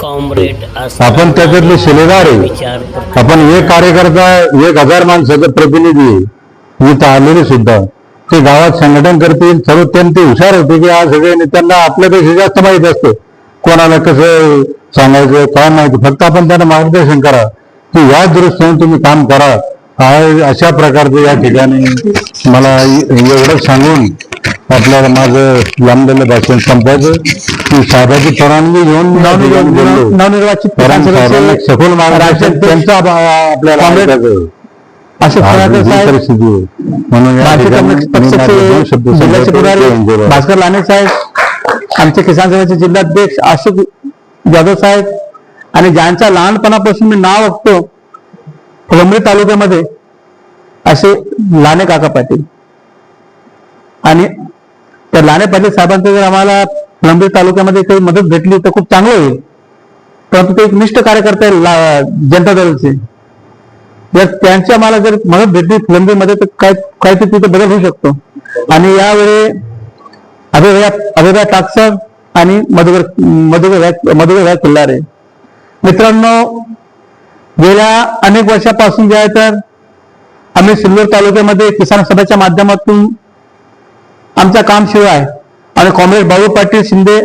Comrade आपण त्याच्यातले शिलेदार आहे. आपण एक कार्यकर्ता एक हजार माणसाचा प्रतिनिधी आहे. इथं आलेले सुद्धा. ते गावात संघटन करतील सर्व त्यांनी ते हुशार होते की आज सगळे नेत्यांना आपल्यापेक्षा जास्त माहीत असतं. कोणाला कसं सांगायचं काय माहिती. फक्त आपण त्यांना मार्गदर्शन करा. की या दृष्टीने तुम्ही काम करा. अशा प्रकारचं या ठिकाणी मला एवढं सांगून आपल्याला माझं लांबलेलं भाषण संपायचं की साहेबाची परवानगी घेऊन बोललो. नवनिर्वाचित कारण साहेबांना विधानसभेचे सखोल मार्गदर्शन राज्याध्यक्ष त्यांचं आप- आपल्याला काँग्रेस- ऐकायचं. अशोक आज पराकर ही साहेब परिस्थिती आहे. म्हणून या भारतीय ठिकाणी कम्युनिस्ट मी माझे दोन पक्षाचे शब्द जिल्ह्याचे संपर्क पुढारी करून भास्कर लाने साहेब आमचे किसान सभेचे जिल्हाध्यक्ष अशोक जाधव साहेब आणि ज्यांच्या लहानपणापासून मी नाव बघतो फुलंब्री तालुक्यामध्ये असे लाने काका पाटील आणि तर लाने पाटील साहेबांचं जर आम्हाला फुलंब्री तालुक्यामध्ये काही मदत भेटली तर खूप चांगलं होईल. परंतु ते एक निष्ठ कार्यकर्ते ला- जनता दलचे. जर त्यांची आम्हाला जर मदत भेटली फुलंब्रीमध्ये तर काय काहीतरी तिथे बदल होऊ शकतो. आणि यावेळी अभिभया अभिभया टाकसर आणि मधुकर मधुकर मधुकर किल्लारे मित्रांनो गेल्या अनेक वर्षापासून जे आहे तर आम्ही सिल्लोड तालुक्यामध्ये किसान सभेच्या माध्यमातून आमचं काम सुरू आहे आणि कॉम्रेड बाबू पाटील शिंदे